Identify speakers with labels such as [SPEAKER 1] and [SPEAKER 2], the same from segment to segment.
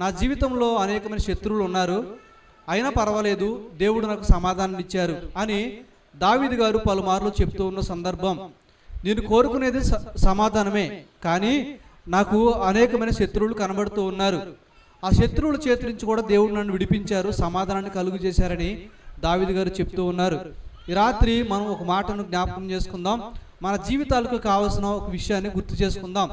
[SPEAKER 1] నా జీవితంలో అనేకమైన శత్రువులు ఉన్నారు. అయినా పర్వాలేదు దేవుడు నాకు సమాధానం ఇచ్చారు అని దావీదు గారు పలుమార్లు చెప్తూ ఉన్న సందర్భం. నేను కోరుకునేది స- సమాధానమే. కానీ నాకు అనేకమైన శత్రువులు కనబడుతూ ఉన్నారు. ఆ శత్రువుల చేతి నుంచి కూడా దేవుడు నన్ను విడిపించారు సమాధానాన్ని కలుగు చేశారని దావీదు గారు చెప్తూ ఉన్నారు. ఈ రాత్రి మనం ఒక మాటను జ్ఞాపకం చేసుకుందాం. మన జీవితాలకు కావలసిన ఒక విషయాన్ని గుర్తు చేసుకుందాం.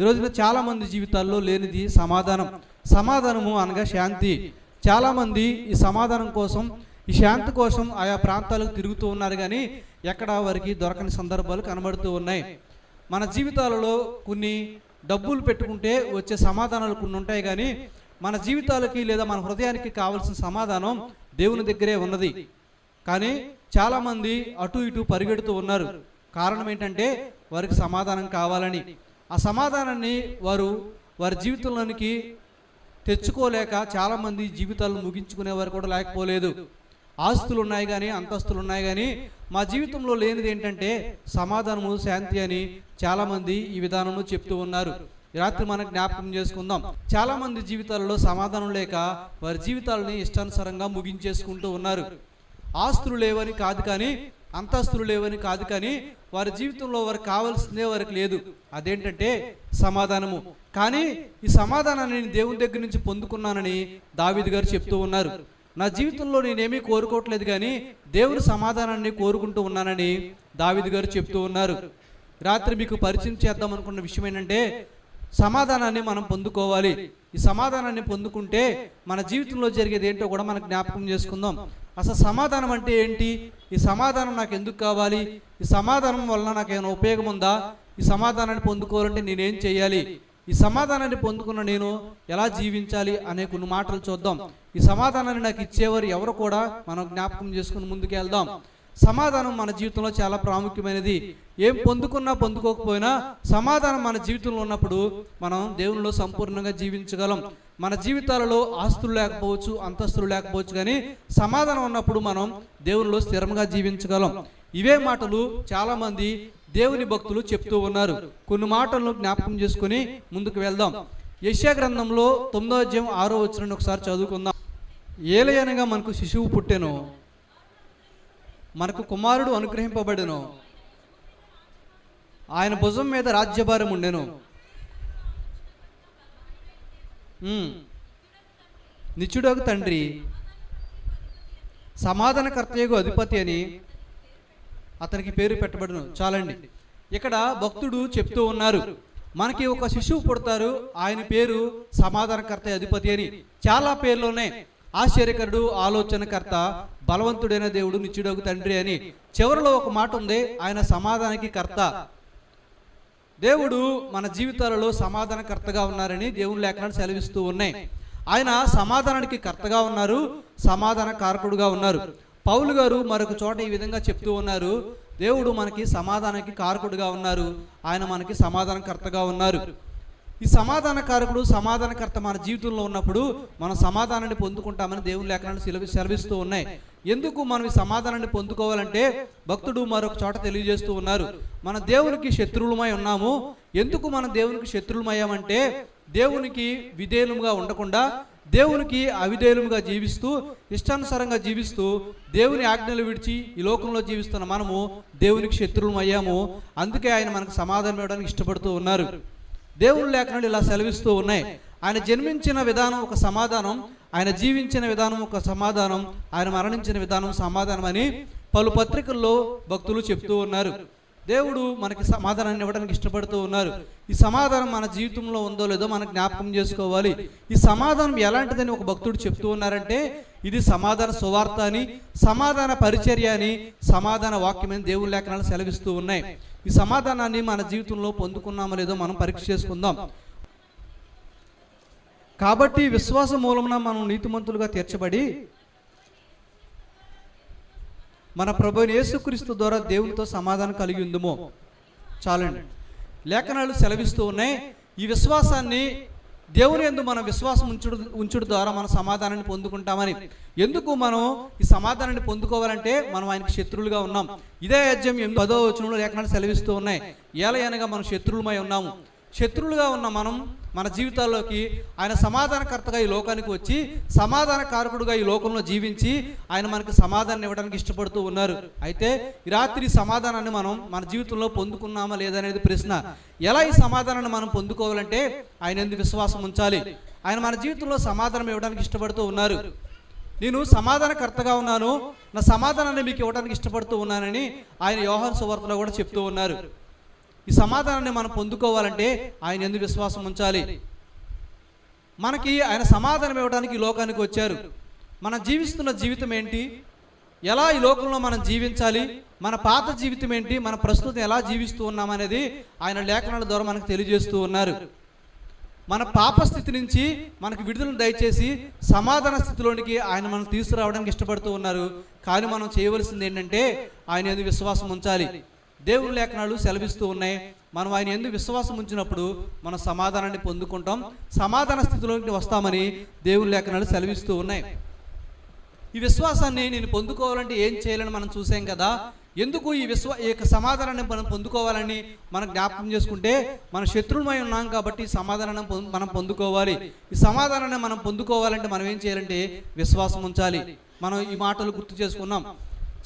[SPEAKER 1] ఈ రోజున చాలామంది జీవితాల్లో లేనిది సమాధానం. సమాధానము అనగా శాంతి. చాలామంది ఈ సమాధానం కోసం ఈ శాంతి కోసం ఆయా ప్రాంతాలకు తిరుగుతూ ఉన్నారు కానీ ఎక్కడ వారికి దొరకని సందర్భాలు కనబడుతూ ఉన్నాయి. మన జీవితాలలో కొన్ని డబ్బులు పెట్టుకుంటే వచ్చే సమాధానాలు కొన్ని ఉంటాయి కానీ మన జీవితాలకి లేదా మన హృదయానికి కావాల్సిన సమాధానం దేవుని దగ్గరే ఉన్నది. కానీ చాలామంది అటు ఇటు పరిగెడుతూ ఉన్నారు. కారణం ఏంటంటే వారికి సమాధానం కావాలని. ఆ సమాధానాన్ని వారు వారి జీవితంలోనికి తెచ్చుకోలేక చాలామంది జీవితాలను ముగించుకునేవారు కూడా లేకపోలేదు. ఆస్తులు ఉన్నాయి కానీ అంతస్తులు ఉన్నాయి కానీ మా జీవితంలో లేనిది ఏంటంటే సమాధానము శాంతి అని చాలామంది ఈ విధానంలో చెప్తూ ఉన్నారు. రాత్రి మనం జ్ఞాపకం చేసుకుందాం. చాలామంది జీవితాలలో సమాధానం లేక వారి జీవితాలని ఇష్టానుసారంగా ముగించేసుకుంటూ ఉన్నారు. ఆస్తులు లేవని కాదు కానీ అంతస్తులు లేవని కాదు కానీ వారి జీవితంలో వారికి కావాల్సిందే వారికి లేదు. అదేంటంటే సమాధానము. కానీ ఈ సమాధానాన్ని నేను దేవుని దగ్గర నుంచి పొందుకున్నానని దావిద్ గారు చెప్తూ ఉన్నారు. నా జీవితంలో నేనేమీ కోరుకోవట్లేదు కానీ దేవుని సమాధానాన్ని కోరుకుంటూ ఉన్నానని దావిద్ గారు చెప్తూ ఉన్నారు. రాత్రి మీకు పరిచయం చేద్దాం అనుకున్న విషయం ఏంటంటే సమాధానాన్ని మనం పొందుకోవాలి. ఈ సమాధానాన్ని పొందుకుంటే మన జీవితంలో జరిగేది ఏంటో కూడా మనం జ్ఞాపకం చేసుకుందాం. అసలు సమాధానం అంటే ఏంటి? ఈ సమాధానం నాకు ఎందుకు కావాలి? ఈ సమాధానం వలన నాకు ఏమైనా ఉపయోగం ఉందా? ఈ సమాధానాన్ని పొందుకోవాలంటే నేనేం చేయాలి? ఈ సమాధానాన్ని పొందుకున్న నేను ఎలా జీవించాలి అనే కొన్ని మాటలు చూద్దాం. ఈ సమాధానాన్ని నాకు ఇచ్చేవారు ఎవరు కూడా మనం జ్ఞాపకం చేసుకుని ముందుకు వెళ్దాం. సమాధానం మన జీవితంలో చాలా ప్రాముఖ్యమైనది. ఏం పొందుకున్నా పొందుకోకపోయినా సమాధానం మన జీవితంలో ఉన్నప్పుడు మనం దేవునిలో సంపూర్ణంగా జీవించగలం. మన జీవితాలలో ఆస్తులు లేకపోవచ్చు అంతస్తులు లేకపోవచ్చు కానీ సమాధానం ఉన్నప్పుడు మనం దేవునిలో స్థిరంగా జీవించగలం. ఇవే మాటలు చాలామంది దేవుని భక్తులు చెప్తూ ఉన్నారు. కొన్ని మాటలను జ్ఞాపకం చేసుకుని ముందుకు వెళ్దాం. యశ్యా గ్రంథంలో తొమ్మిదో అధ్యాయం ఆరో వచ్చిన ఒకసారి చదువుకుందాం. ఏలయనగా మనకు శిశువు పుట్టెను. మనకు కుమారుడు అనుగ్రహింపబడెను. ఆయన భుజం మీద రాజ్యభారం ఉండెను. నిత్యుడొక తండ్రి సమాధానకర్తయగు అధిపతి అని అతనికి పేరు పెట్టబడును. చాలండి. ఇక్కడ భక్తుడు చెప్తూ ఉన్నారు మనకి ఒక శిశువు పుడతారు ఆయన పేరు సమాధానకర్త అధిపతి అని. చాలా పేర్లు ఉన్నాయి ఆశ్చర్యకరుడు ఆలోచనకర్త బలవంతుడైన దేవుడు నిత్యుడగు తండ్రి అని. చివరిలో ఒక మాట ఉంది ఆయన సమాధానానికి కర్త. దేవుడు మన జీవితాలలో సమాధానకర్తగా ఉన్నారని దేవుని లేఖనాలు సెలవిస్తూ ఉన్నాయి. ఆయన సమాధానానికి కర్తగా ఉన్నారు సమాధాన కారకుడుగా ఉన్నారు. పౌలు గారు మరొక చోట ఈ విధంగా చెప్తూ ఉన్నారు దేవుడు మనకి సమాధానానికి కారకుడుగా ఉన్నారు ఆయన మనకి సమాధానకర్తగా ఉన్నారు. ఈ సమాధానకారకుడు సమాధానకర్త మన జీవితంలో ఉన్నప్పుడు మనం సమాధానాన్ని పొందుకుంటామని దేవుని లేఖనాలు సెలవి సెలవిస్తూ ఉన్నాయి. ఎందుకు మనం ఈ సమాధానాన్ని పొందుకోవాలంటే భక్తుడు మరొక చోట తెలియజేస్తూ ఉన్నారు. మన దేవునికి శత్రువులమై ఉన్నాము. ఎందుకు మనం దేవునికి శత్రువులమయ్యామంటే దేవునికి విధేయులుగా ఉండకుండా దేవునికి అవిధేయులుగా జీవిస్తూ ఇష్టానుసారంగా జీవిస్తూ దేవుని ఆజ్ఞలు విడిచి ఈ లోకంలో జీవిస్తున్న మనము దేవునికి శత్రువులం అయ్యాము అందుకే ఆయన మనకు సమాధానం ఇవ్వడానికి ఇష్టపడుతూ ఉన్నారు. దేవుడు లేఖనాలు ఇలా సెలవిస్తూ ఉన్నాయి. ఆయన జన్మించిన విధానం ఒక సమాధానం ఆయన జీవించిన విధానం ఒక సమాధానం ఆయన మరణించిన విధానం సమాధానం అని పలు పత్రికల్లో భక్తులు చెప్తూ ఉన్నారు. దేవుడు మనకి సమాధానాన్ని ఇవ్వడానికి ఇష్టపడుతూ ఉన్నారు. ఈ సమాధానం మన జీవితంలో ఉందో లేదో మనం జ్ఞాపకం చేసుకోవాలి. ఈ సమాధానం ఎలాంటిదని ఒక భక్తుడు చెప్తూ ఉన్నారంటే ఇది సమాధాన సువార్త అని సమాధాన పరిచర్య అని సమాధాన వాక్యమని దేవుని లేఖనాలు సెలవిస్తూ ఉన్నాయి. ఈ సమాధానాన్ని మన జీవితంలో పొందుకున్నామో లేదో మనం పరీక్ష చేసుకుందాం. కాబట్టి విశ్వాస మూలమున మనం నీతిమంతులుగా తీర్చబడి మన ప్రభు యేసుక్రీస్తు ద్వారా దేవునితో సమాధానం కలిగి ఉందమో? చాలండి. లేఖనాలు సెలవిస్తూ ఉన్నాయి. ఈ విశ్వాసాన్ని దేవుని ఎందు మన విశ్వాసం ఉంచుడు ఉంచుడు ద్వారా మన సమాధానాన్ని పొందుకుంటామని. ఎందుకు మనం ఈ సమాధానాన్ని పొందుకోవాలంటే మనం ఆయనకు శత్రువులుగా ఉన్నాం. ఇదే అధ్యాయం పదో వచనంలో లేఖనాలు సెలవిస్తూ ఉన్నాయి. ఏలయనగా మనం శత్రువులమై ఉన్నాము. శత్రువులుగా ఉన్న మనం మన జీవితాల్లోకి ఆయన సమాధానకర్తగా ఈ లోకానికి వచ్చి సమాధాన కారకుడుగా ఈ లోకంలో జీవించి ఆయన మనకి సమాధానం ఇవ్వడానికి ఇష్టపడుతూ ఉన్నారు. అయితే ఈ రాత్రి సమాధానాన్ని మనం మన జీవితంలో పొందుకున్నామా లేదనేది ప్రశ్న. ఎలా ఈ సమాధానాన్ని మనం పొందుకోవాలంటే ఆయన ఎందుకు విశ్వాసం ఉంచాలి. ఆయన మన జీవితంలో సమాధానం ఇవ్వడానికి ఇష్టపడుతూ ఉన్నారు. నేను సమాధానకర్తగా ఉన్నాను నా సమాధానాన్ని మీకు ఇవ్వడానికి ఇష్టపడుతూ ఉన్నానని ఆయన వ్యవహార సువార్తలో కూడా చెప్తూ ఉన్నారు. ఈ సమాధానాన్ని మనం పొందుకోవాలంటే ఆయన ఎందుకు విశ్వాసం ఉంచాలి? మనకి ఆయన సమాధానం ఇవ్వడానికి ఈ లోకానికి వచ్చారు. మనం జీవిస్తున్న జీవితం ఏంటి? ఎలా ఈ లోకంలో మనం జీవించాలి? మన పాత జీవితం ఏంటి? మన ప్రస్తుతం ఎలా జీవిస్తూ ఉన్నామనేది ఆయన లేఖనాల ద్వారా మనకు తెలియజేస్తూ ఉన్నారు. మన పాప స్థితి నుంచి మనకు విడుదలను దయచేసి సమాధాన స్థితిలోనికి ఆయన మనం తీసుకురావడానికి ఇష్టపడుతూ ఉన్నారు. కానీ మనం చేయవలసింది ఏంటంటే ఆయన విశ్వాసం ఉంచాలి? దేవుని లేఖనాలు సెలవిస్తూ ఉన్నాయి. మనం ఆయన ఎందుకు విశ్వాసం ఉంచినప్పుడు మనం సమాధానాన్ని పొందుకుంటాం. సమాధాన స్థితిలోకి వస్తామని దేవుని లేఖనాలు సెలవిస్తూ ఉన్నాయి. ఈ విశ్వాసాన్ని నేను పొందుకోవాలంటే ఏం చేయాలని మనం చూసాం కదా. ఎందుకు ఈ విశ్వ ఈ యొక్క సమాధానాన్ని మనం పొందుకోవాలని మనం జ్ఞాపకం చేసుకుంటే మన శత్రువులమై ఉన్నాం కాబట్టి సమాధానాన్ని మనం పొందుకోవాలి. ఈ సమాధానాన్ని మనం పొందుకోవాలంటే మనం ఏం చేయాలంటే విశ్వాసం ఉంచాలి. మనం ఈ మాటలు గుర్తు చేసుకున్నాం.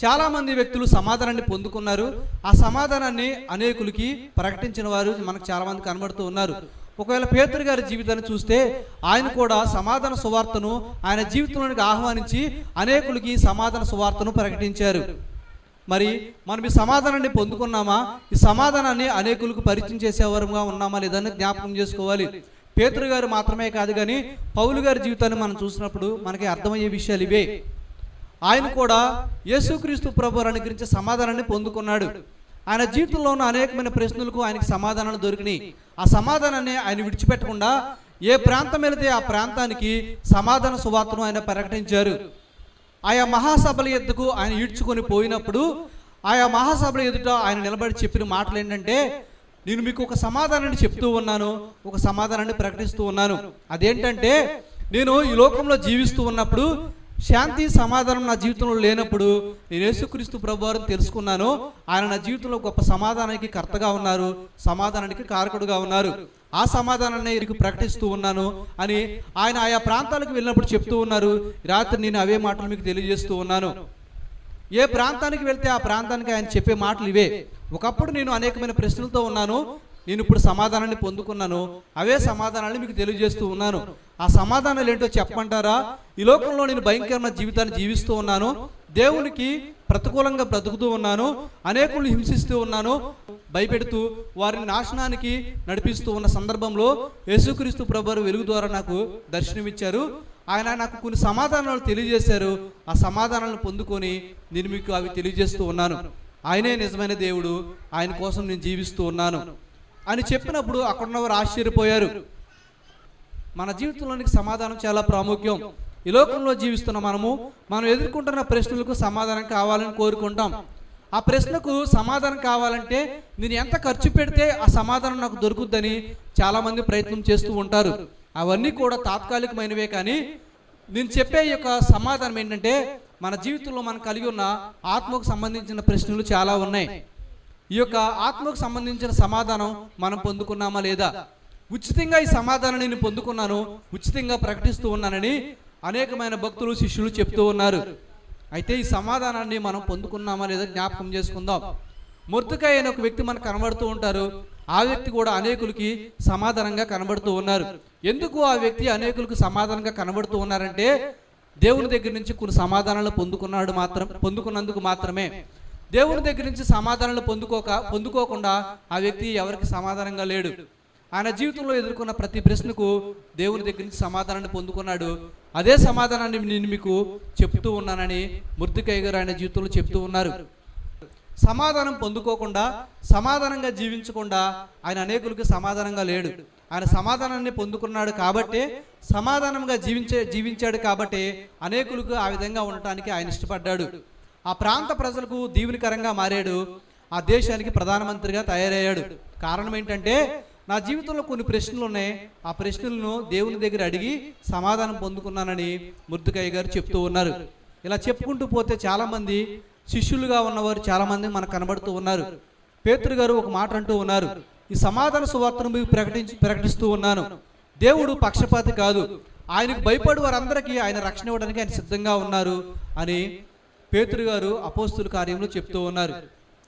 [SPEAKER 1] చాలామంది వ్యక్తులు సమాధానాన్ని పొందుకున్నారు. ఆ సమాధానాన్ని అనేకులకి ప్రకటించిన వారు మనకు చాలామంది కనబడుతూ ఉన్నారు. ఒకవేళ పేతురు గారి జీవితాన్ని చూస్తే ఆయన కూడా సమాధాన సువార్తను ఆయన జీవితంలోనికి ఆహ్వానించి అనేకులకి సమాధాన సువార్తను ప్రకటించారు. మరి మనం ఈ సమాధానాన్ని పొందుకున్నామా? ఈ సమాధానాన్ని అనేకులకు పరిచయం చేసేవారుగా ఉన్నామా లేదని జ్ఞాపకం చేసుకోవాలి. పేతురు గారు మాత్రమే కాదు కానీ పౌలు గారి జీవితాన్ని మనం చూసినప్పుడు మనకి అర్థమయ్యే విషయాలు ఇవే. ఆయన కూడా యేసుక్రీస్తు ప్రభు అనుగ్రహించే సమాధానాన్ని పొందుకున్నాడు. ఆయన జీవితంలో ఉన్న అనేకమైన ప్రశ్నలకు ఆయనకి సమాధానాలు దొరికినాయి. ఆ సమాధానాన్ని ఆయన విడిచిపెట్టకుండా ఏ ప్రాంతం వెళితే ఆ ప్రాంతానికి సమాధాన సువార్తను ఆయన ప్రకటించారు. ఆయా మహాసభల ఎద్దుకు ఆయన ఈడ్చుకొని పోయినప్పుడు ఆయా మహాసభల ఎదుట ఆయన నిలబడి చెప్పిన మాటలు ఏంటంటే నేను మీకు ఒక సమాధానాన్ని చెప్తూ ఉన్నాను ఒక సమాధానాన్ని ప్రకటిస్తూ ఉన్నాను. అదేంటంటే నేను ఈ లోకంలో జీవిస్తూ ఉన్నప్పుడు శాంతి సమాధానం నా జీవితంలో లేనప్పుడు నేను యేసుక్రీస్తు ప్రభువారు తెలుసుకున్నాను. ఆయన నా జీవితంలో గొప్ప సమాధానానికి కర్తగా ఉన్నారు సమాధానానికి కారకుడుగా ఉన్నారు. ఆ సమాధానాన్ని వీరికి ప్రకటిస్తూ ఉన్నాను అని ఆయన ఆయా ప్రాంతాలకు వెళ్ళినప్పుడు చెప్తూ ఉన్నారు. రాత్రి నేను అవే మాటలు మీకు తెలియజేస్తూ ఉన్నాను. ఏ ప్రాంతానికి వెళ్తే ఆ ప్రాంతానికి ఆయన చెప్పే మాటలు ఇవే. ఒకప్పుడు నేను అనేకమైన ప్రశ్నలతో ఉన్నాను. నేను ఇప్పుడు సమాధానాన్ని పొందుకున్నాను. అవే సమాధానాన్ని మీకు తెలియజేస్తూ ఉన్నాను. ఆ సమాధానాలు ఏంటో చెప్పమంటారా? ఈ లోకంలో నేను భయంకరమైన జీవితాన్ని జీవిస్తూ ఉన్నాను. దేవునికి ప్రతికూలంగా బ్రతుకుతూ ఉన్నాను. అనేకులను హింసిస్తూ ఉన్నాను. భయపెడుతూ వారిని నాశనానికి నడిపిస్తూ ఉన్న సందర్భంలో యేసుక్రీస్తు ప్రభువారు వెలుగు ద్వారా నాకు దర్శనమిచ్చారు. ఆయన నాకు కొన్ని సమాధానాలు తెలియజేశారు. ఆ సమాధానాలను పొందుకొని నేను మీకు అవి తెలియజేస్తూ ఉన్నాను. ఆయనే నిజమైన దేవుడు. ఆయన కోసం నేను జీవిస్తూ ఉన్నాను. అని చెప్పినప్పుడు అక్కడున్నవారు ఆశ్చర్యపోయారు. మన జీవితంలోనికి సమాధానం చాలా ప్రాముఖ్యం. ఈ లోకంలో జీవిస్తున్న మనము మనం ఎదుర్కొంటున్న ప్రశ్నలకు సమాధానం కావాలని కోరుకుంటాం. ఆ ప్రశ్నకు సమాధానం కావాలంటే నేను ఎంత ఖర్చు పెడితే ఆ సమాధానం నాకు దొరుకుద్దని చాలామంది ప్రయత్నం చేస్తూ ఉంటారు. అవన్నీ కూడా తాత్కాలికమైనవే కానీ నేను చెప్పే యొక్క సమాధానం ఏంటంటే మన జీవితంలో మనం కలిగి ఉన్న ఆత్మకు సంబంధించిన ప్రశ్నలు చాలా ఉన్నాయి. ఈ యొక్క ఆత్మకు సంబంధించిన సమాధానం మనం పొందుకున్నామా లేదా? ఉచితంగా ఈ సమాధానాన్ని నేను పొందుకున్నాను ఉచితంగా ప్రకటిస్తూ ఉన్నానని అనేకమైన భక్తులు శిష్యులు చెప్తూ ఉన్నారు. అయితే ఈ సమాధానాన్ని మనం పొందుకున్నామా లేదా జ్ఞాపకం చేసుకుందాం. మొర్తుకాయ అనే ఒక వ్యక్తి మనకు కనబడుతూ ఉంటారు. ఆ వ్యక్తి కూడా అనేకులకి సమాధానంగా కనబడుతూ ఉన్నారు. ఎందుకు ఆ వ్యక్తి అనేకులకు సమాధానంగా కనబడుతూ ఉన్నారంటే దేవుని దగ్గర నుంచి కొన్ని సమాధానాలు పొందుకున్నాడు మాత్రం పొందుకున్నందుకు మాత్రమే. దేవుని దగ్గర నుంచి సమాధానాలు పొందుకోక పొందుకోకుండా ఆ వ్యక్తి ఎవరికి సమాధానంగా లేడు. ఆయన జీవితంలో ఎదుర్కొన్న ప్రతి ప్రశ్నకు దేవుని దగ్గర నుంచి సమాధానాన్ని పొందుకున్నాడు. అదే సమాధానాన్ని నేను మీకు చెప్తూ ఉన్నానని ముర్తికయ్య గారు ఆయన జీవితంలో చెప్తూ ఉన్నారు. సమాధానం పొందుకోకుండా సమాధానంగా జీవించకుండా ఆయన అనేకులకు సమాధానంగా లేడు. ఆయన సమాధానాన్ని పొందుకున్నాడు కాబట్టి సమాధానంగా జీవించే జీవించాడు కాబట్టి అనేకులకు ఆ విధంగా ఉండటానికి ఆయన ఇష్టపడ్డాడు. ఆ ప్రాంత ప్రజలకు దీవునికరంగా మారాడు. ఆ దేశానికి ప్రధానమంత్రిగా తయారయ్యాడు. కారణం ఏంటంటే నా జీవితంలో కొన్ని ప్రశ్నలు ఉన్నాయి. ఆ ప్రశ్నలను దేవుని దగ్గర అడిగి సమాధానం పొందుకున్నానని మృతుకయ్య గారు చెప్తూ ఉన్నారు. ఇలా చెప్పుకుంటూ పోతే చాలామంది శిష్యులుగా ఉన్నవారు చాలామంది మనకు కనబడుతూ ఉన్నారు. పేతురు గారు ఒక మాట అంటూ ఉన్నారు. ఈ సమాధాన సువార్తను మీకు ప్రకటించి ప్రకటిస్తూ ఉన్నాను. దేవుడు పక్షపాతి కాదు. ఆయనకు భయపడి వారందరికీ ఆయన రక్షణ ఇవ్వడానికి ఆయన సిద్ధంగా ఉన్నారు అని పేతురు గారు అపోస్తుల కార్యంలో చెప్తూ ఉన్నారు.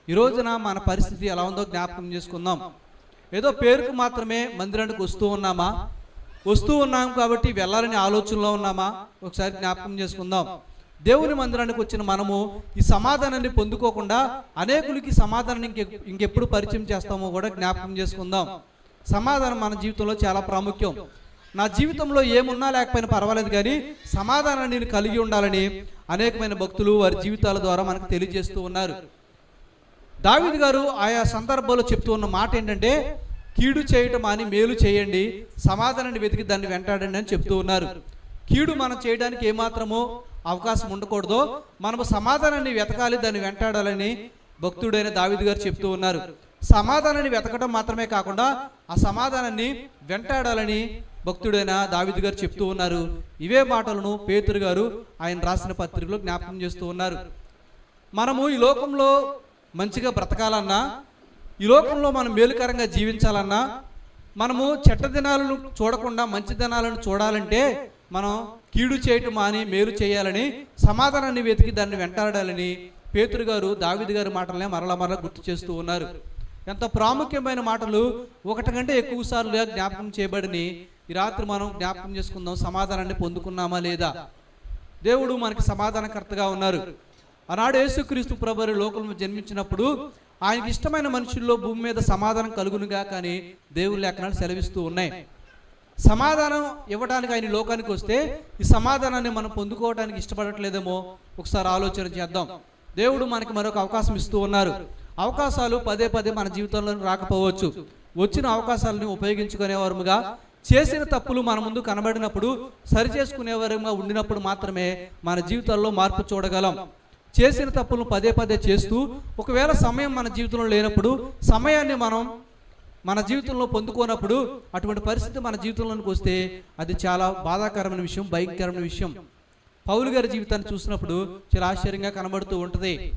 [SPEAKER 1] ఈ రోజున మన పరిస్థితి ఎలా ఉందో జ్ఞాపకం చేసుకుందాం. ఏదో పేరుకు మాత్రమే మందిరానికి వస్తూ ఉన్నామా? వస్తూ ఉన్నాం కాబట్టి వెళ్ళాలని ఆలోచనలో ఉన్నామా? ఒకసారి జ్ఞాపకం చేసుకుందాం. దేవుని మందిరానికి వచ్చిన మనము ఈ సమాధానాన్ని పొందుకోకుండా అనేకులకి సమాధానాన్ని ఇంకె ఇంకెప్పుడు పరిచయం చేస్తామో కూడా జ్ఞాపకం చేసుకుందాం. సమాధానం మన జీవితంలో చాలా ప్రాముఖ్యం. నా జీవితంలో ఏమున్నా లేకపోయినా పర్వాలేదు కానీ సమాధానాన్ని నేను కలిగి ఉండాలని అనేకమైన భక్తులు వారి జీవితాల ద్వారా మనకు తెలియజేస్తూ ఉన్నారు. దావిద్ గారు ఆయా సందర్భాల్లో చెప్తూ ఉన్న మాట ఏంటంటే కీడు చేయటం అని మేలు చేయండి సమాధానాన్ని వెతికి దాన్ని వెంటాడండి అని చెప్తూ ఉన్నారు. కీడు మనం చేయడానికి ఏమాత్రమో అవకాశం ఉండకూడదో. మనము సమాధానాన్ని వెతకాలి దాన్ని వెంటాడాలని భక్తుడైన దావిద్ గారు చెప్తూ ఉన్నారు. సమాధానాన్ని వెతకడం మాత్రమే కాకుండా ఆ సమాధానాన్ని వెంటాడాలని భక్తుడైన దావిద్ గారు చెప్తూ ఉన్నారు. ఇవే మాటలను పేతురు గారు ఆయన రాసిన పత్రికలో జ్ఞాపకం చేస్తూ ఉన్నారు. మనము ఈ లోకంలో మంచిగా బ్రతకాలన్నా ఈ లోకంలో మనం మేలుకరంగా జీవించాలన్నా మనము చెట్ట దినాలను చూడకుండా మంచి దినాలను చూడాలంటే మనం కీడు చేయటం మాని మేలు చేయాలని సమాధానాన్ని వెతికి దాన్ని వెంటాడాలని పేతురు గారు దావిది గారి మాటలనే మరల మరల గుర్తు చేస్తూ ఉన్నారు. ఎంత ప్రాముఖ్యమైన మాటలు ఒకటి కంటే ఎక్కువ సార్లుగా జ్ఞాపకం చేయబడిని ఈ రాత్రి మనం జ్ఞాపకం చేసుకుందాం సమాధానాన్ని పొందుకున్నామా లేదా? దేవుడు మనకి సమాధానకర్తగా ఉన్నారు. ఆనాడు యేసుక్రీస్తు ప్రభు లోకంలో జన్మించినప్పుడు ఆయనకి ఇష్టమైన మనుషుల్లో భూమి మీద సమాధానం కలుగునుగా కానీ దేవుని లేఖనాలు సెలవిస్తూ ఉన్నాయి. సమాధానం ఇవ్వడానికి ఆయన లోకానికి వస్తే ఈ సమాధానాన్ని మనం పొందుకోవడానికి ఇష్టపడట్లేదేమో? ఒకసారి ఆలోచన చేద్దాం. దేవుడు మనకి మరొక అవకాశం ఇస్తూ ఉన్నారు. అవకాశాలు పదే పదే మన జీవితంలో రాకపోవచ్చు. వచ్చిన అవకాశాలను ఉపయోగించుకునేవారుగా చేసిన తప్పులు మన ముందు కనబడినప్పుడు సరిచేసుకునేవారుగా ఉండినప్పుడు మాత్రమే మన జీవితాల్లో మార్పు చూడగలం. చేసిన తప్పులను పదే పదే చేస్తూ ఒకవేళ సమయం మన జీవితంలో లేనప్పుడు సమయాన్ని మనం మన జీవితంలో పొందుకోనప్పుడు అటువంటి పరిస్థితి మన జీవితంలోనికి వస్తే అది చాలా బాధాకరమైన విషయం భయంకరమైన విషయం. పౌలు గారి జీవితాన్ని చూసినప్పుడు చాలా ఆశ్చర్యంగా కనబడుతూ ఉంటుంది.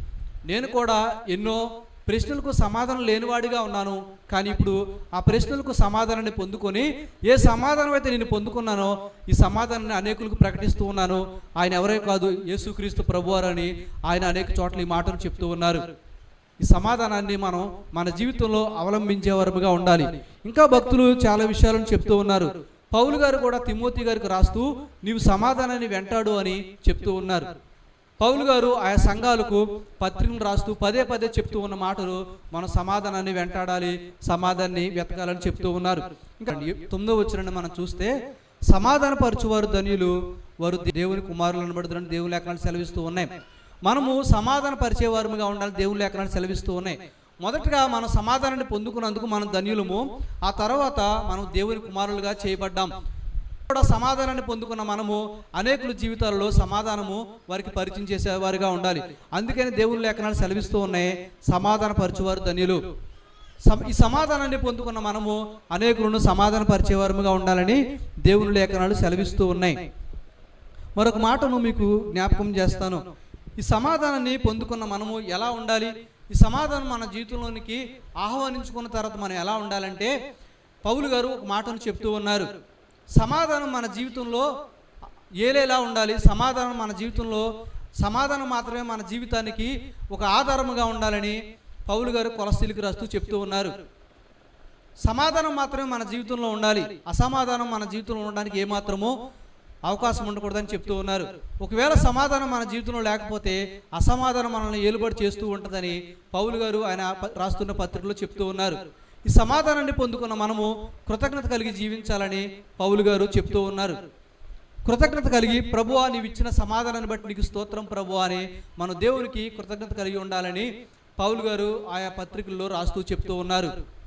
[SPEAKER 1] నేను కూడా ఎన్నో ప్రశ్నలకు సమాధానం లేనివాడిగా ఉన్నాను. కానీ ఇప్పుడు ఆ ప్రశ్నలకు సమాధానాన్ని పొందుకొని ఏ సమాధానం అయితే నేను పొందుకున్నానో ఈ సమాధానాన్ని అనేకులకు ప్రకటిస్తూ ఉన్నాను. ఆయన ఎవరే కాదు యేసుక్రీస్తు ప్రభువారని ఆయన అనేక చోట్ల ఈ మాటలు చెప్తూ ఉన్నారు. ఈ సమాధానాన్ని మనం మన జీవితంలో అవలంబించే వరముగా ఉండాలి. ఇంకా భక్తులు చాలా విషయాలను చెప్తూ ఉన్నారు. పౌలు గారు కూడా తిమోతి గారికి రాస్తూ నీవు సమాధానాన్ని వెంటాడు అని చెప్తూ ఉన్నారు. పౌలు గారు ఆయా సంఘాలకు పత్రికను రాస్తూ పదే పదే చెప్తూ ఉన్న మాటలు మనం సమాధానాన్ని వెంటాడాలి సమాధానాన్ని వెతకాలని చెప్తూ ఉన్నారు. ఇంకా తొమ్మిదో వచ్చిన మనం చూస్తే సమాధాన పరచువారు వారు దేవుని కుమారులు అనబడుతున్న దేవుని లేఖనాలు సెలవిస్తూ ఉన్నాయి. మనము సమాధాన పరిచేవారుగా ఉండాలి దేవుని లేఖనాలు సెలవిస్తూ ఉన్నాయి. మొదటగా మనం సమాధానాన్ని పొందుకున్నందుకు మనం ధన్యులము. ఆ తర్వాత మనం దేవుని కుమారులుగా చేయబడ్డాం. కూడా సమాధానాన్ని పొందుకున్న మనము అనేకుల జీవితాలలో సమాధానము వారికి పరిచయం చేసేవారిగా ఉండాలి. అందుకని దేవుని లేఖనాలు సెలవిస్తూ ఉన్నాయి. సమాధాన పరచువారు ధన్యులు ఈ సమాధానాన్ని పొందుకున్న మనము అనేకులను సమాధాన పరిచేవారుగా ఉండాలని దేవుని లేఖనాలు సెలవిస్తూ ఉన్నాయి. మరొక మాటను మీకు జ్ఞాపకం చేస్తాను. ఈ సమాధానాన్ని పొందుకున్న మనము ఎలా ఉండాలి? ఈ సమాధానం మన జీవితంలోనికి ఆహ్వానించుకున్న తర్వాత మనం ఎలా ఉండాలంటే పౌలు గారు ఒక మాటను చెప్తూ ఉన్నారు. సమాధానం మన జీవితంలో ఏలేలా ఉండాలి? సమాధానం మన జీవితంలో సమాధానం మాత్రమే మన జీవితానికి ఒక ఆధారముగా ఉండాలని పౌలు గారు కొలస్తీలికి రాస్తూ చెప్తూ ఉన్నారు. సమాధానం మాత్రమే మన జీవితంలో ఉండాలి. అసమాధానం మన జీవితంలో ఉండడానికి ఏమాత్రమో అవకాశం ఉండకూడదని చెప్తూ ఉన్నారు. ఒకవేళ సమాధానం మన జీవితంలో లేకపోతే అసమాధానం మనల్ని ఏలుబడి చేస్తూ ఉంటుందని పౌలు గారు ఆయన రాస్తున్న పత్రికలో చెప్తూ ఉన్నారు. ఈ సమాధానాన్ని పొందుకున్న మనము కృతజ్ఞత కలిగి జీవించాలని పౌలు గారు చెప్తూ ఉన్నారు. కృతజ్ఞత కలిగి ప్రభువా నీవు ఇచ్చిన సమాధానాన్ని బట్టి నీకు స్తోత్రం ప్రభు అని మన దేవునికి కృతజ్ఞత కలిగి ఉండాలని పౌలు గారు ఆయా పత్రికల్లో రాస్తూ చెప్తూ ఉన్నారు.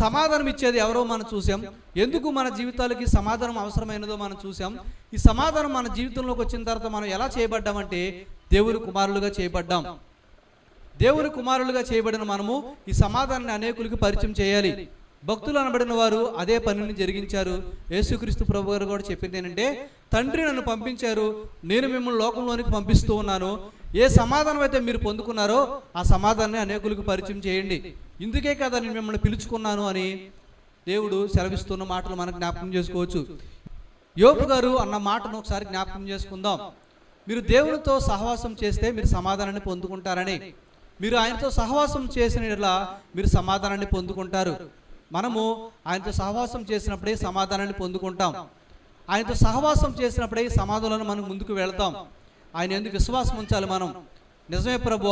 [SPEAKER 1] సమాధానం ఇచ్చేది ఎవరో మనం చూసాం. ఎందుకు మన జీవితాలకి సమాధానం అవసరమైనదో మనం చూసాం. ఈ సమాధానం మన జీవితంలోకి వచ్చిన తర్వాత మనం ఎలా చేయబడ్డామంటే దేవుని కుమారులుగా చేయబడ్డాం. దేవుని కుమారులుగా చేయబడిన మనము ఈ సమాధానాన్ని అనేకులకి పరిచయం చేయాలి. భక్తులు అనబడిన వారు అదే పనిని జరిగించారు. యేసుక్రీస్తు ప్రభు గారు కూడా చెప్పింది ఏంటంటే తండ్రి నన్ను పంపించారు నేను మిమ్మల్ని లోకంలోనికి పంపిస్తూ ఉన్నాను. ఏ సమాధానం అయితే మీరు పొందుకున్నారో ఆ సమాధానాన్ని అనేకులకు పరిచయం చేయండి. ఇందుకే కదా నేను మిమ్మల్ని పిలుచుకున్నాను అని దేవుడు సెలవిస్తున్న మాటలు మనకు జ్ఞాపకం చేసుకోవచ్చు. యోపు గారు అన్న మాటను ఒకసారి జ్ఞాపకం చేసుకుందాం. మీరు దేవునితో సహవాసం చేస్తే మీరు సమాధానాన్ని పొందుకుంటారని. మీరు ఆయనతో సహవాసం చేసిన మీరు సమాధానాన్ని పొందుకుంటారు. మనము ఆయనతో సహవాసం చేసినప్పుడే సమాధానాన్ని పొందుకుంటాం. ఆయనతో సహవాసం చేసినప్పుడే ఈ సమాధానంలో మనం ముందుకు వెళతాం. ఆయన ఎందుకు విశ్వాసం ఉంచాలి మనం? నిజమే ప్రభు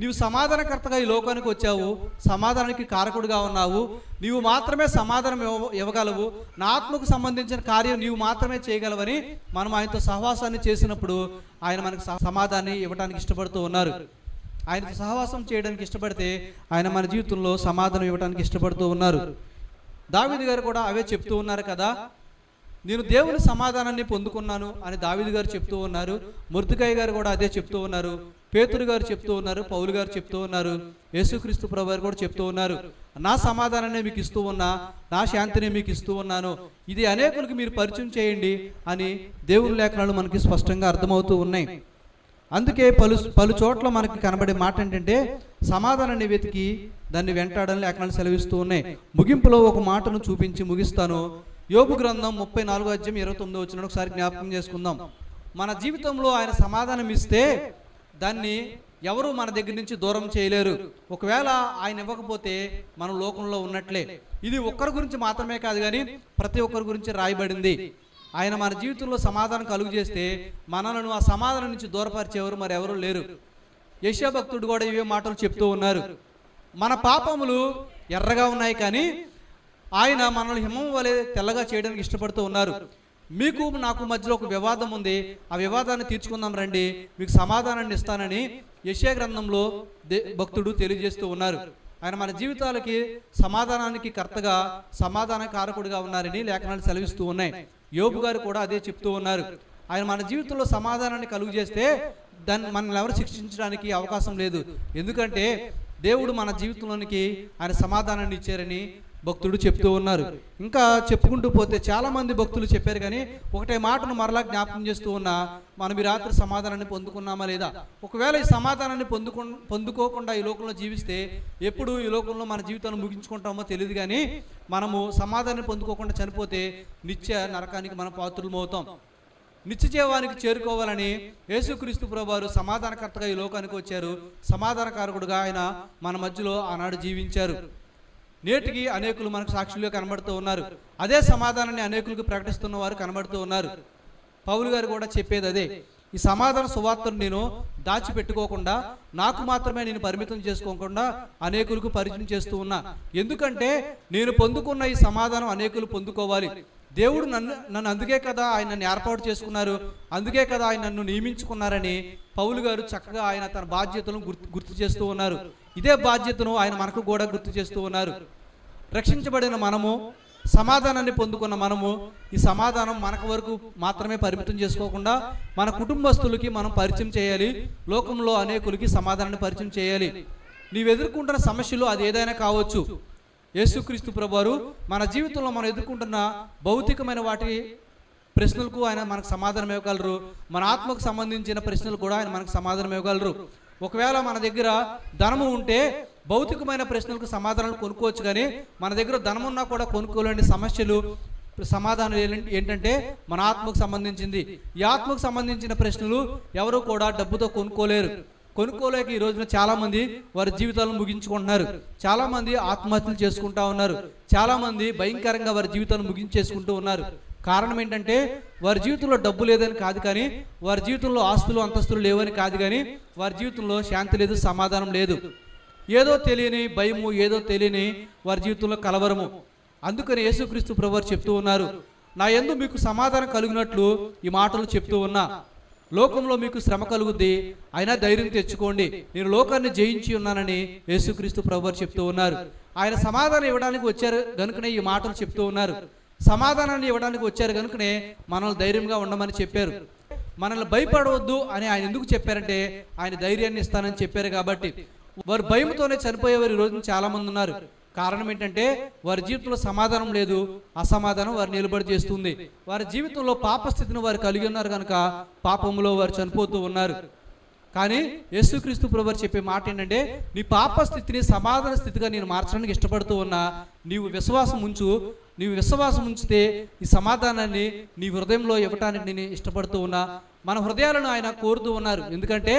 [SPEAKER 1] నీవు సమాధానకర్తగా ఈ లోకానికి వచ్చావు సమాధానానికి కారకుడుగా ఉన్నావు నీవు మాత్రమే సమాధానం ఇవ్వ- ఇవ్వగలవు నా ఆత్మకు సంబంధించిన కార్యం నీవు మాత్రమే చేయగలవని మనం ఆయనతో సహవాసాన్ని చేసినప్పుడు ఆయన మనకు స- సమాధానాన్ని ఇవ్వడానికి ఇష్టపడుతూ ఉన్నారు. ఆయనతో సహవాసం చేయడానికి ఇష్టపడితే ఆయన మన జీవితంలో సమాధానం ఇవ్వడానికి ఇష్టపడుతూ ఉన్నారు. దావిది గారు కూడా అవే చెప్తూ ఉన్నారు కదా. నేను దేవుని సమాధానాన్ని పొందుకున్నాను అని దావిది గారు చెప్తూ ఉన్నారు. ముర్తికాయ గారు కూడా అదే చెప్తూ ఉన్నారు. పేతురు గారు చెప్తూ ఉన్నారు. పౌలు గారు చెప్తూ ఉన్నారు. యేసుక్రీస్తు ప్రభు గారు కూడా చెప్తూ ఉన్నారు. నా సమాధానాన్ని మీకు ఇస్తూ ఉన్నా నా శాంతిని మీకు ఇస్తూ ఉన్నాను. ఇది అనేకులకు మీరు పరిచయం చేయండి అని దేవుని లేఖనాలు మనకి స్పష్టంగా అర్థమవుతూ ఉన్నాయి. అందుకే పలు పలు చోట్ల మనకి కనబడే మాట ఏంటంటే సమాధానాన్ని వెతికి దాన్ని వెంటాడని లేఖనాలు సెలవిస్తూ ఉన్నాయి. ముగింపులో ఒక మాటను చూపించి ముగిస్తాను. యోగు గ్రంథం ముప్పై నాలుగో అధ్యయం ఇరవై తొమ్మిదో వచ్చిన ఒకసారి జ్ఞాపకం చేసుకుందాం. మన జీవితంలో ఆయన సమాధానం ఇస్తే దాన్ని ఎవరు మన దగ్గర నుంచి దూరం చేయలేరు. ఒకవేళ ఆయన ఇవ్వకపోతే మనం లోకంలో ఉన్నట్లే. ఇది ఒక్కరి గురించి మాత్రమే కాదు కానీ ప్రతి ఒక్కరి గురించి రాయబడింది. ఆయన మన జీవితంలో సమాధానం కలుగు చేస్తే మనలను ఆ సమాధానం నుంచి దూరపరిచేవారు మరి ఎవరు లేరు. యశా భక్తుడు కూడా ఇవే మాటలు చెప్తూ ఉన్నారు. మన పాపములు ఎర్రగా ఉన్నాయి కానీ ఆయన మనల్ని హిమం వలె తెల్లగా చేయడానికి ఇష్టపడుతూ ఉన్నారు. మీకు నాకు మధ్యలో ఒక వివాదం ఉంది. ఆ వివాదాన్ని తీర్చుకుందాం రండి. మీకు సమాధానాన్ని ఇస్తానని యశా గ్రంథంలో దే- భక్తుడు తెలియజేస్తూ ఉన్నారు. ఆయన మన జీవితాలకి సమాధానానికి కర్తగా సమాధాన కారకుడిగా ఉన్నారని లేఖనాలు సెలవిస్తూ ఉన్నాయి. యోబు గారు కూడా అదే చెప్తూ ఉన్నారు. ఆయన మన జీవితంలో సమాధానాన్ని కలుగు చేస్తే దాన్ని మనల్ని ఎవరు శిక్షించడానికి అవకాశం లేదు. ఎందుకంటే దేవుడు మన జీవితంలోనికి ఆయన సమాధానాన్ని ఇచ్చారని భక్తుడు చెప్తూ ఉన్నారు. ఇంకా చెప్పుకుంటూ పోతే చాలా మంది భక్తులు చెప్పారు కానీ ఒకటే మాటను మరలా జ్ఞాపకం చేస్తూ ఉన్నా మనం ఈ రాత్రి సమాధానాన్ని పొందుకున్నామా లేదా? ఒకవేళ ఈ సమాధానాన్ని పొందుకు పొందుకోకుండా ఈ లోకంలో జీవిస్తే ఎప్పుడు ఈ లోకంలో మన జీవితాన్ని ముగించుకుంటామో తెలియదు కానీ మనము సమాధానాన్ని పొందుకోకుండా చనిపోతే నిత్య నరకానికి మనం పాత్రలు అవుతాం నిత్య జీవానికి చేరుకోవాలని యేసుక్రీస్తు ప్రభువారు సమాధానకర్తగా ఈ లోకానికి వచ్చారు. సమాధానకారకుడుగా ఆయన మన మధ్యలో ఆనాడు జీవించారు. నేటికి అనేకులు మనకు సాక్షులుగా కనబడుతూ ఉన్నారు. అదే సమాధానాన్ని అనేకులకు ప్రకటిస్తున్న వారు కనబడుతూ ఉన్నారు. పౌలు గారు కూడా చెప్పేది అదే. ఈ సమాధాన సువార్తను నేను దాచిపెట్టుకోకుండా నాకు మాత్రమే నేను పరిమితం చేసుకోకుండా అనేకులకు పరిచయం చేస్తూ ఉన్నా. ఎందుకంటే నేను పొందుకున్న ఈ సమాధానం అనేకులు పొందుకోవాలి. దేవుడు నన్ను నన్ను అందుకే కదా ఆయన నన్ను ఏర్పాటు చేసుకున్నారు అందుకే కదా ఆయన నన్ను నియమించుకున్నారని పౌలు గారు చక్కగా ఆయన తన బాధ్యతలను గుర్తు గుర్తు చేస్తూ ఉన్నారు. ఇదే బాధ్యతను ఆయన మనకు కూడా గుర్తు చేస్తూ ఉన్నారు. రక్షించబడిన మనము సమాధానాన్ని పొందుకున్న మనము ఈ సమాధానం మనకు వరకు మాత్రమే పరిమితం చేసుకోకుండా మన కుటుంబస్తులకి మనం పరిచయం చేయాలి లోకంలో అనేకులకి సమాధానాన్ని పరిచయం చేయాలి. నీవు ఎదుర్కొంటున్న సమస్యలు అది ఏదైనా కావచ్చు. యేసుక్రీస్తు ప్రభువారు మన జీవితంలో మనం ఎదుర్కొంటున్న భౌతికమైన వాటి ప్రశ్నలకు ఆయన మనకు సమాధానం ఇవ్వగలరు. మన ఆత్మకు సంబంధించిన ప్రశ్నలు కూడా ఆయన మనకు సమాధానం ఇవ్వగలరు. ఒకవేళ మన దగ్గర ధనము ఉంటే భౌతికమైన ప్రశ్నలకు సమాధానాలు కొనుక్కోవచ్చు కానీ మన దగ్గర ధనం ఉన్నా కూడా కొనుక్కోలేని సమస్యలు సమాధానం ఏంటంటే మన ఆత్మకు సంబంధించింది. ఈ ఆత్మకు సంబంధించిన ప్రశ్నలు ఎవరు కూడా డబ్బుతో కొనుక్కోలేరు. కొనుక్కోలేక ఈ రోజున చాలా మంది వారి జీవితాలను ముగించుకుంటున్నారు. చాలా మంది ఆత్మహత్యలు చేసుకుంటా ఉన్నారు. చాలా మంది భయంకరంగా వారి జీవితాలను ముగించేసుకుంటూ ఉన్నారు. కారణం ఏంటంటే వారి జీవితంలో డబ్బు లేదని కాదు కానీ వారి జీవితంలో ఆస్తులు అంతస్తులు లేవని కాదు కానీ వారి జీవితంలో శాంతి లేదు సమాధానం లేదు. ఏదో తెలియని భయము ఏదో తెలియని వారి జీవితంలో కలవరము. అందుకని యేసుక్రీస్తు ప్రభువారు చెప్తూ ఉన్నారు నా ఎందు మీకు సమాధానం కలిగినట్లు ఈ మాటలు చెప్తూ ఉన్నా. లోకంలో మీకు శ్రమ కలుగుద్ది. అయినా ధైర్యం తెచ్చుకోండి. నేను లోకాన్ని జయించి ఉన్నానని యేసుక్రీస్తు ప్రభువారు చెప్తూ ఉన్నారు. ఆయన సమాధానం ఇవ్వడానికి వచ్చారు కనుకనే ఈ మాటలు చెప్తూ ఉన్నారు. సమాధానాన్ని ఇవ్వడానికి వచ్చారు కనుకనే మనల్ని ధైర్యంగా ఉండమని చెప్పారు. మనల్ని భయపడవద్దు అని ఆయన ఎందుకు చెప్పారంటే ఆయన ధైర్యాన్ని ఇస్తానని చెప్పారు కాబట్టి. వారు భయంతోనే చనిపోయేవారు ఈ రోజున చాలా మంది ఉన్నారు. కారణం ఏంటంటే వారి జీవితంలో సమాధానం లేదు అసమాధానం వారు నిలబడి చేస్తుంది. వారి జీవితంలో పాప స్థితిని వారు కలిగి ఉన్నారు కనుక పాపంలో వారు చనిపోతూ ఉన్నారు. కానీ యేసుక్రీస్తు ప్రభు చెప్పే మాట ఏంటంటే నీ పాప స్థితిని సమాధాన స్థితిగా నేను మార్చడానికి ఇష్టపడుతూ ఉన్నా నీవు విశ్వాసం ఉంచు నీవు విశ్వాసం ఉంచితే ఈ సమాధానాన్ని నీ హృదయంలో ఇవ్వటానికి నేను ఇష్టపడుతూ ఉన్నా. మన హృదయాలను ఆయన కోరుతూ ఉన్నారు. ఎందుకంటే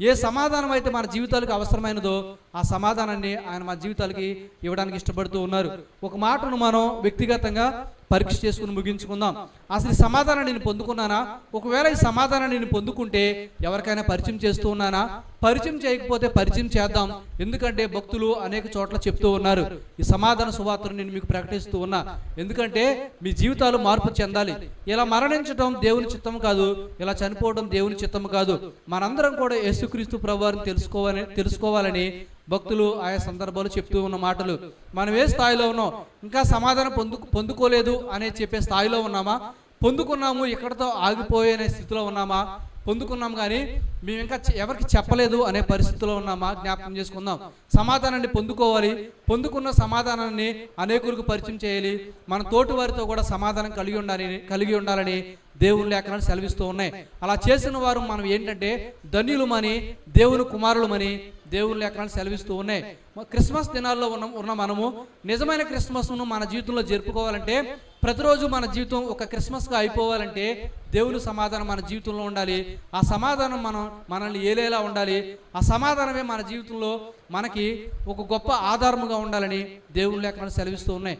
[SPEAKER 1] ఏ సమాధానం అయితే మన జీవితాలకు అవసరమైనదో ఆ సమాధానాన్ని ఆయన మన జీవితాలకి ఇవ్వడానికి ఇష్టపడుతూ ఉన్నారు. ఒక మాటను మనం వ్యక్తిగతంగా పరీక్ష చేసుకుని ముగించుకుందాం. అసలు సమాధానం నేను పొందుకున్నానా? ఒకవేళ ఈ సమాధానం నేను పొందుకుంటే ఎవరికైనా పరిచయం చేస్తూ ఉన్నానా? పరిచయం చేయకపోతే పరిచయం చేద్దాం. ఎందుకంటే భక్తులు అనేక చోట్ల చెప్తూ ఉన్నారు. ఈ సమాధాన సువార్తను నేను మీకు ప్రకటిస్తూ ఉన్నా. ఎందుకంటే మీ జీవితాలు మార్పు చెందాలి. ఇలా మరణించడం దేవుని చిత్తం కాదు. ఇలా చనిపోవడం దేవుని చిత్తం కాదు. మనందరం కూడా యేసుక్రీస్తు ప్రభువారిని తెలుసుకోవాలని తెలుసుకోవాలని భక్తులు ఆయా సందర్భాలు చెప్తూ ఉన్న మాటలు. మనం ఏ స్థాయిలో ఉన్నాం? ఇంకా సమాధానం పొందు పొందుకోలేదు అనే చెప్పే స్థాయిలో ఉన్నామా? పొందుకున్నాము ఇక్కడతో ఆగిపోయే స్థితిలో ఉన్నామా? పొందుకున్నాం కానీ మేము ఇంకా ఎవరికి చెప్పలేదు అనే పరిస్థితిలో ఉన్నామా? జ్ఞాపకం చేసుకుందాం. సమాధానాన్ని పొందుకోవాలి. పొందుకున్న సమాధానాన్ని అనేకులకు పరిచయం చేయాలి. మన తోటి వారితో కూడా సమాధానం కలిగి ఉండాలని కలిగి ఉండాలని దేవుని లేఖనాలు సెలవిస్తూ ఉన్నాయి. అలా చేసిన వారు మనం ఏంటంటే ధన్యులమని దేవుని కుమారులమని దేవుని లేఖనాలు సెలవిస్తూ ఉన్నాయి. క్రిస్మస్ దినాల్లో ఉన్న ఉన్న మనము నిజమైన క్రిస్మస్ను మన జీవితంలో జరుపుకోవాలంటే ప్రతిరోజు మన జీవితం ఒక క్రిస్మస్గా అయిపోవాలంటే దేవుని సమాధానం మన జీవితంలో ఉండాలి. ఆ సమాధానం మనం మనల్ని ఏలేలా ఉండాలి. ఆ సమాధానమే మన జీవితంలో మనకి ఒక గొప్ప ఆధారముగా ఉండాలని దేవుని లేఖనాలు సెలవిస్తూ ఉన్నాయి.